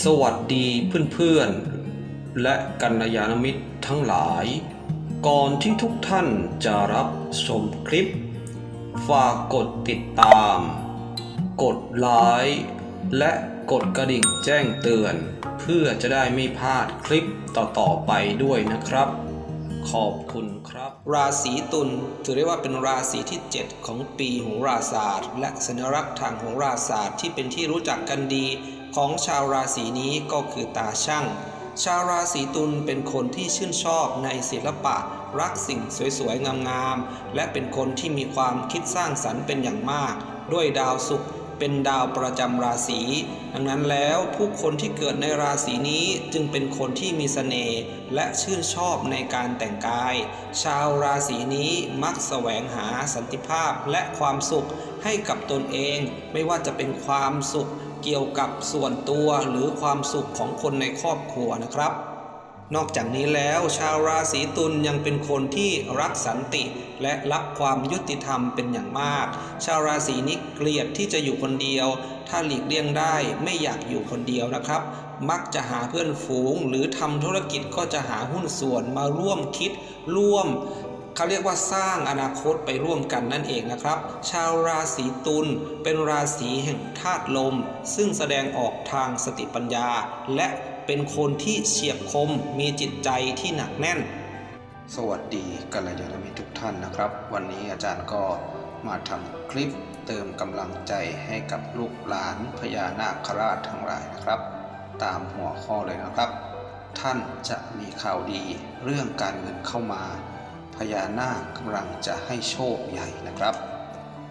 สวัสดีเพื่อนๆ และกัลยาณมิตรทั้งหลาย ก่อนที่ทุกท่านจะรับชมคลิป ฝากกดติดตาม กดไลค์และกดกระดิ่งแจ้งเตือน เพื่อจะได้ไม่พลาดคลิปต่อๆไปด้วยนะครับ ขอบคุณครับ ราศีตุลถือได้ว่าเป็นราศีที่ 7 ของปีโหราศาสตร์ และสัญลักษณ์ทางโหราศาสตร์ที่เป็นที่รู้จักกันดี ของชาวราศีนี้ก็คือตาช่าง ชาวราศีตุลเป็นคนที่ชื่นชอบในศิลปะ รักสิ่งสวยๆ งามๆ และเป็นคนที่มีความคิดสร้างสรรค์เป็นอย่างมาก ด้วยดาวศุกร์เป็นดาวประจำราศี ดังนั้นแล้วผู้คนที่เกิดในราศีนี้จึงเป็นคนที่มีเสน่ห์และชื่นชอบในการแต่งกาย ชาวราศีนี้มักแสวงหาสันติภาพและความสุขให้กับตนเอง ไม่ว่าจะเป็นความสุข เกี่ยวกับส่วนตัวหรือความสุขของคนในครอบครัวนะครับ นอกจากนี้แล้วชาวราศีตุลยังเป็นคนที่รักสันติ และรักความยุติธรรมเป็นอย่างมาก ชาวราศีนี้เกลียดที่จะอยู่คนเดียว ถ้าหลีกเลี่ยงได้ไม่อยากอยู่คนเดียวนะครับ มักจะหาเพื่อนฝูง หรือทำธุรกิจก็จะหาหุ้นส่วนมาร่วมคิดร่วม เขาเรียกว่าสร้างอนาคตไปร่วมกันนั่นเองนะครับ ชาวราศีตุลเป็นราศีแห่งธาตุลม ซึ่งแสดงออกทางสติปัญญา และเป็นคนที่เฉียบคมมีจิตใจที่หนักแน่น สวัสดีกัลยาณมิตรทุกท่านนะครับ วันนี้อาจารย์ก็มาทำคลิปเติมกำลังใจให้กับลูกหลานพญานาคราชทั้งหลายนะครับ ตามหัวข้อเลยนะครับ ท่านจะมีข่าวดีเรื่องการเงินเข้ามา ญานาคกำลังจะให้โชคใหญ่นะครับ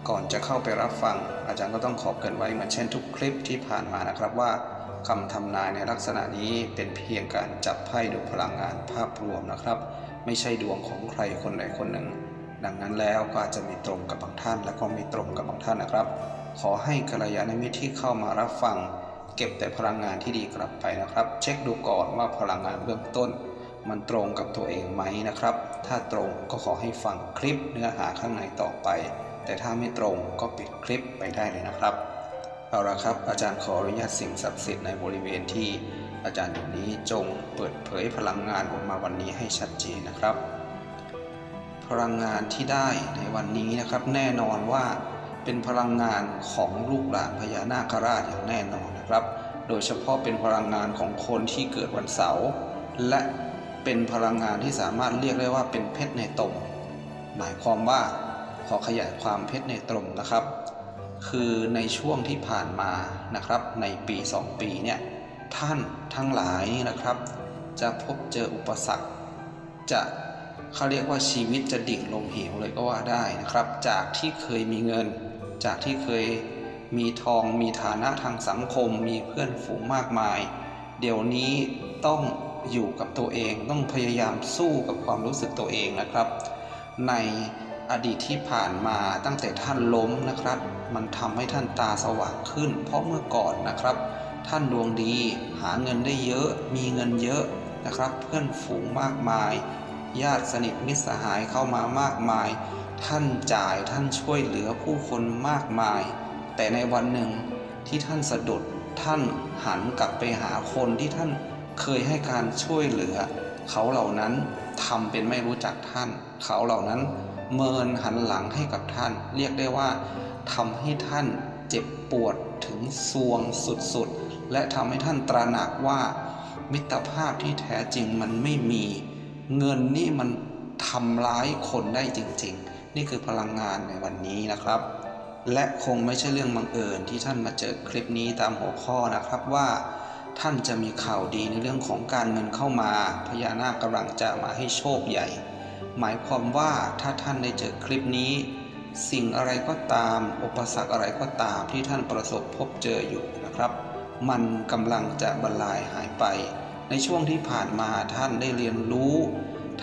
ก่อนจะเข้าไปรับฟัง อาจารย์ก็ต้องขอเกินไว้เหมือนเช่นทุกคลิปที่ผ่านมานะครับว่าคำทำนายในลักษณะนี้เป็นเพียงการจับไพ่ดูพลังงานภาพรวมนะครับ ไม่ใช่ดวงของใครคนใดคนหนึ่ง ดังนั้นแล้วก็อาจจะมีตรงกับบางท่าน และก็มีตรงกับบางท่านนะครับ ขอให้กัลยาณมิตรที่เข้ามารับฟัง เก็บแต่พลังงานที่ดีกลับไปนะครับ เช็คดูก่อนว่าพลังงานเบื้องต้น มันตรงกับตัวเองไหมนะครับ ถ้าตรงก็ขอให้ฟังคลิปเนื้อหาข้างในต่อไป แต่ถ้าไม่ตรงก็ปิดคลิปไปได้เลยนะครับ เอาละครับ อาจารย์ขออนุญาตสิ่งศักดิ์สิทธิ์ในบริเวณที่อาจารย์อยู่นี้จงเปิดเผยพลังงานออกมาวันนี้ให้ชัดเจนนะครับ พลังงานที่ได้ในวันนี้นะครับ แน่นอนว่าเป็นพลังงานของลูกหลานพญานาคราชอย่างแน่นอนนะครับ โดยเฉพาะเป็นพลังงานของคนที่เกิดวันเสาร์และ เป็นพลังงานที่สามารถเรียกได้ว่าเป็นเพชรในตม หมายความว่าขอขยายความเพชรในตมนะครับ คือในช่วงที่ผ่านมานะครับ ในปี 2 ปีเนี่ยท่านทั้งหลายนี่นะครับ จะพบเจออุปสรรค จะเขาเรียกว่าชีวิตจะดิ่งลงเหวเลยก็ว่าได้นะครับ จากที่เคยมีเงิน จากที่เคยมีทองมีฐานะทางสังคม มีเพื่อนฝูงมากมาย เดี๋ยวนี้ต้อง อยู่กับตัวเอง ต้องพยายามสู้กับความรู้สึกตัวเองนะครับ ในอดีตที่ผ่านมาตั้งแต่ท่านล้มนะครับ มันทำให้ท่านตาสว่างขึ้น เพราะเมื่อก่อนนะครับ ท่านดวงดีหาเงินได้เยอะ มีเงินเยอะนะครับ เพื่อนฝูงมากมาย ญาติสนิทมิตรสหายเข้ามามากมาย ท่านจ่ายท่านช่วยเหลือผู้คนมากมาย แต่ในวันหนึ่งที่ท่านสะดุดท่านหันกลับไปหาคนที่ท่าน เคยให้การช่วยเหลือ เขาเหล่านั้นทำเป็นไม่รู้จักท่าน เขาเหล่านั้นเมินหันหลังให้กับท่าน เรียกได้ว่าทำให้ท่านเจ็บปวดถึงสวงสุดๆ และทำให้ท่านตระหนักว่า มิตรภาพที่แท้จริงมันไม่มี เงินนี่มันทำร้ายคนได้จริง ๆ นี่คือพลังงานในวันนี้นะครับ และคงไม่ใช่เรื่องบังเอิญที่ท่านมาเจอคลิปนี้ตามหัวข้อนะครับว่า ท่านจะมีข่าวดีในเรื่องของการเงินเข้ามา พญานาคกำลังจะมาให้โชคใหญ่ หมายความว่าถ้าท่านได้เจอคลิปนี้ สิ่งอะไรก็ตาม อุปสรรคอะไรก็ตามที่ท่านประสบพบเจออยู่นะครับ มันกำลังจะบรรลัยหายไป ในช่วงที่ผ่านมาท่านได้เรียนรู้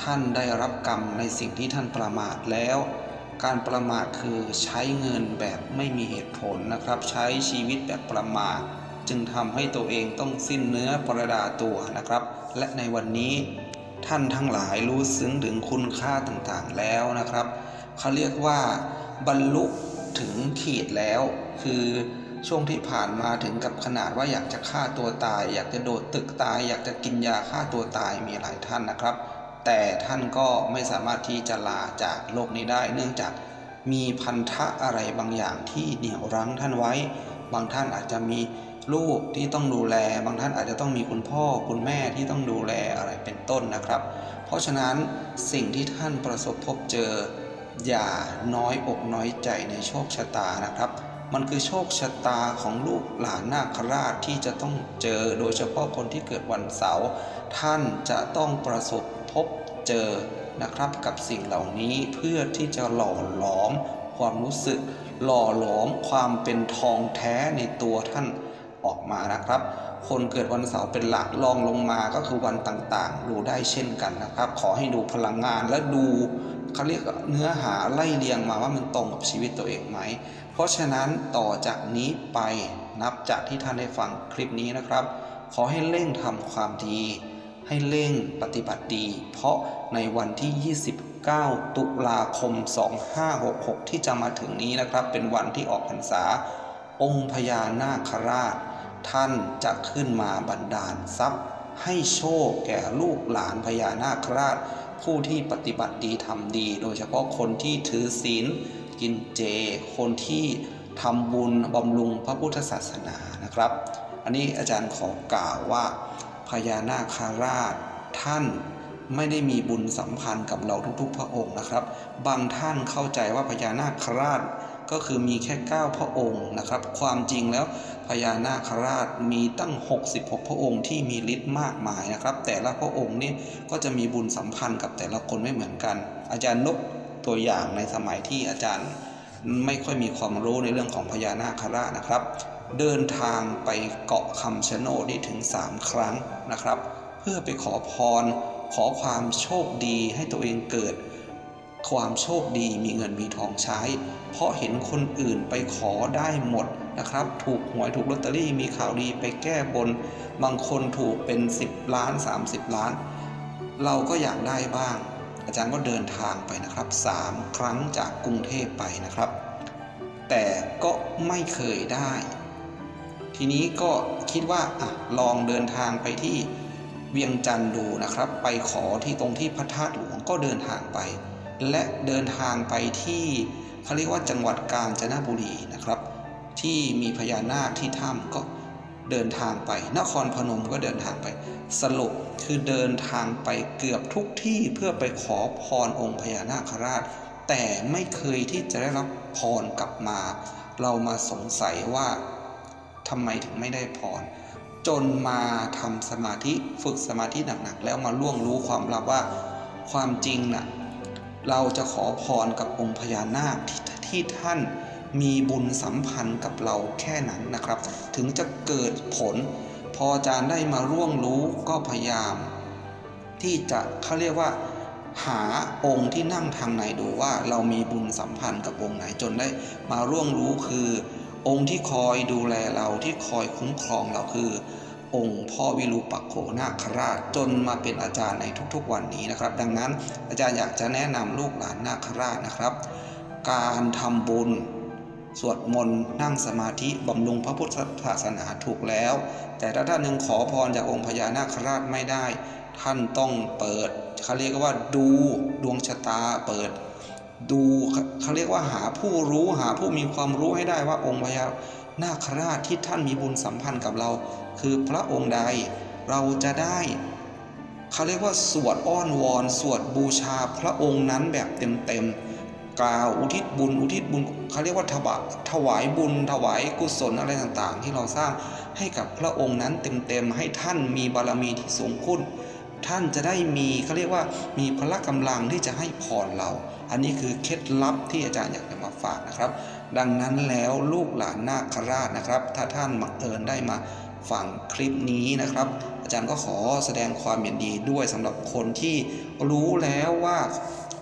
ท่านได้รับกรรมในสิ่งที่ท่านประมาทแล้ว การประมาทคือใช้เงินแบบไม่มีเหตุผลนะครับ ใช้ชีวิตแบบประมาท จึงทำให้ตัวเองต้องสิ้นเนื้อประดาตัวนะครับ และในวันนี้ท่านทั้งหลายรู้ซึ้งถึงคุณค่าต่างๆแล้วนะครับเขาเรียกว่าบรรลุถึงขีดแล้ว คือช่วงที่ผ่านมาถึงกับขนาดว่าอยากจะฆ่าตัวตาย อยากจะโดดตึกตาย อยากจะกินยาฆ่าตัวตายมีหลายท่านนะครับ แต่ท่านก็ไม่สามารถที่จะลาจากโลกนี้ได้ เนื่องจากมีพันธะอะไรบางอย่างที่เหนี่ยวรั้งท่านไว้ บางท่านอาจจะมี ลูกที่ต้องดูแล บางท่านอาจจะต้องมีคุณพ่อคุณแม่ที่ต้องดูแลอะไรเป็นต้นนะครับ เพราะฉะนั้นสิ่งที่ท่านประสบพบเจอ อย่าน้อยอกน้อยใจในโชคชะตานะครับ มันคือโชคชะตาของลูกหลานนาคราชที่จะต้องเจอโดยเฉพาะคนที่เกิดวันเสาร์ท่านจะต้องประสบพบเจอนะครับกับสิ่งเหล่านี้เพื่อที่จะหล่อหลอมความรู้สึกหล่อหลอมความเป็นทองแท้ในตัวท่าน ออกมานะครับ คนเกิดวันเสาร์เป็นหลักลองลงมาก็คือวันต่างๆ ดูได้เช่นกันนะครับ ขอให้ดูพลังงานและดูเขาเรียกเนื้อหาไล่เรียงมาว่ามันตรงกับชีวิตตัวเองไหม เพราะฉะนั้นต่อจากนี้ไปนับจากที่ท่านได้ฟังคลิปนี้นะครับ ขอให้เร่งทำความดี ให้เร่งปฏิบัติดี เพราะในวันที่ 29 ตุลาคม 2566 ที่จะมาถึงนี้นะครับ เป็นวันที่ออกพรรษา องค์พญานาคราช ท่านจะขึ้นมาบันดาลทรัพย์ ให้โชคแก่ลูกหลานพญานาคราช ผู้ที่ปฏิบัติดีทำดี โดยเฉพาะคนที่ถือศีลกินเจ คนที่ทำบุญบำรุงพระพุทธศาสนานะครับ อันนี้อาจารย์ขอกล่าวว่า พญานาคราชท่านไม่ได้มีบุญสัมพันธ์กับเราทุกๆ พระองค์นะครับ บางท่านเข้าใจว่าพญานาคราชก็คือมีแค่ 9 พระองค์นะครับ ความจริงแล้ว พญานาคราชมีตั้ง 66 พระองค์ที่มีฤทธิ์มากมายนะครับ แต่ละพระองค์นี่ก็จะมีบุญสัมพันธ์กับแต่ละคนไม่เหมือนกัน อาจารย์นกตัวอย่างในสมัยที่อาจารย์ไม่ค่อยมีความรู้ในเรื่องของพญานาคราชนะครับ เดินทางไปเกาะคำชะโนดนี่ถึง 3 ครั้งนะครับ เพื่อไปขอพรขอความโชคดีให้ตัวเองเกิด ความโชคดีมีเงินมีทองใช้ เพราะเห็นคนอื่นไปขอได้หมดนะครับ ถูกหวยถูกลอตเตอรี่มีข่าวดีไปแก้บน บางคนถูกเป็น 10 ล้าน 30 ล้าน เราก็อยากได้บ้าง อาจารย์ก็เดินทางไปนะครับ 3 ครั้งจากกรุงเทพไปนะครับ แต่ก็ไม่เคยได้ ทีนี้ก็คิดว่าอะลองเดินทางไปที่เวียงจันทร์ดูนะครับ ไปขอที่ตรงที่พระธาตุหลวงก็เดินทางไป และเดินทางไปที่เขาเรียกว่าจังหวัดกาญจนบุรีนะครับ ที่มีพญานาคที่ถ้ำก็เดินทางไป นครพนมก็เดินทางไป สรุปคือเดินทางไปเกือบทุกที่เพื่อไปขอพรองค์พญานาคราช แต่ไม่เคยที่จะได้รับพรกลับมา เรามาสงสัยว่าทำไมถึงไม่ได้พรจนมาทำสมาธิฝึกสมาธิหนักๆ แล้วมาล่วงรู้ความลับว่าความจริงน่ะ เราจะขอพรกับองค์พญานาคที่ที่ท่านมีบุญสัมพันธ์กับเราแค่นั้นนะครับ ถึงจะเกิดผล พออาจารย์ได้มาร่วงรู้ก็พยายาม ที่จะเขาเรียกว่า หาองค์ที่นั่งทางไหนดูว่าเรามีบุญสัมพันธ์กับองค์ไหนจนได้มาร่วงรู้คือ องค์ที่คอยดูแลเราที่คอยคุ้มครองเราคือ องค์พ่อวิรูปักโขนาคราชจนมาเป็นอาจารย์ในทุกๆวันนี้นะครับ ดังนั้นอาจารย์อยากจะแนะนำลูกหลานนาคราชนะครับ การทำบุญ สวดมนต์นั่งสมาธิบำรุงพระพุทธศาสนาถูกแล้ว แต่ถ้าท่านยังขอพรจากองค์พญานาคราชไม่ได้ ท่านต้องเปิดเขาเรียกว่าดูดวงชะตาเปิด ดูเขาเรียกว่าหาผู้รู้หาผู้มีความรู้ให้ได้ว่าองค์พญา นาคราชที่ท่านมีบุญสัมพันธ์กับเรา คือพระองค์ใดเราจะได้เขาเรียกว่าสวดอ้อนวอน สวดบูชาพระองค์นั้นแบบเต็มๆกล่าวอุทิศบุญอุทิศบุญเขาเรียกว่าถวายถวายบุญ ถวายกุศลอะไรต่างๆ ที่เราสร้างให้กับพระองค์นั้นเต็มๆให้ท่านมีบารมีที่สูงขึ้นท่านจะได้มีเขาเรียกว่ามีพละกำลังที่จะให้พรเรา อันนี้คือเคล็ดลับที่อาจารย์อยากจะมาฝากนะครับ ดังนั้นแล้วลูกหลานนาคราชนะครับ ถ้าท่านบังเอิญได้มาฟังคลิปนี้นะครับ อาจารย์ก็ขอแสดงความยินดีด้วยสำหรับคนที่รู้แล้วว่า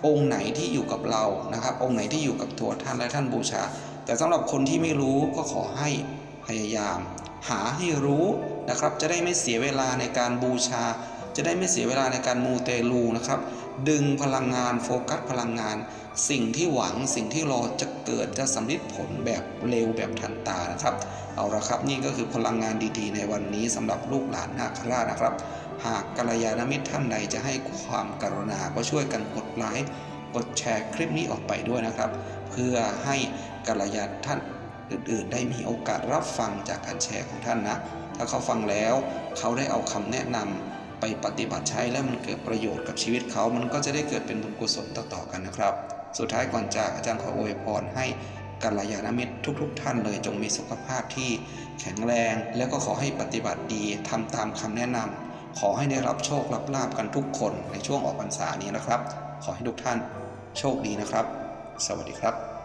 องค์ไหนที่อยู่กับเรานะครับ องค์ไหนที่อยู่กับตัวท่านและท่านบูชา แต่สำหรับคนที่ไม่รู้ก็ขอให้พยายาม หาให้รู้นะครับ จะได้ไม่เสียเวลาในการบูชา จะได้ไม่เสียเวลาในการมูเตลูนะครับ ดึงพลังงานโฟกัสพลังงาน สิ่งที่หวังสิ่งที่รอจะเกิดจะสำลิดผลแบบเร็วแบบทันตานะครับ เอาละครับนี่ก็คือพลังงานดีๆ ในวันนี้สำหรับลูกหลานนาคราชนะครับ หากกัลยาณมิตรท่านใดจะให้ความกรุณาก็ช่วยกันกดไลค์กดแชร์คลิปนี้ออกไปด้วยนะครับ เพื่อให้กัลยาณท่านอื่นๆ ได้มีโอกาสรับฟังจากการแชร์ของท่านนะ ถ้าเขาฟังแล้วเขาได้เอาคำแนะนำ ไปปฏิบัติใช้แล้วมันเกิดประโยชน์กับชีวิตเขา มันก็จะได้เกิดเป็นบุญกุศลต่อๆกันนะครับ สุดท้ายก่อนจากอาจารย์ขออวยพรให้กัลยาณมิตรทุก ๆ ท่านเลยจงมีสุขภาพที่แข็งแรง แล้วก็ขอให้ปฏิบัติดีทำตามคำแนะนำขอให้ได้รับโชครับลาบกันทุกคนในช่วงออกพรรษานี้นะครับ ขอให้ทุกท่านโชคดีนะครับ สวัสดีครับ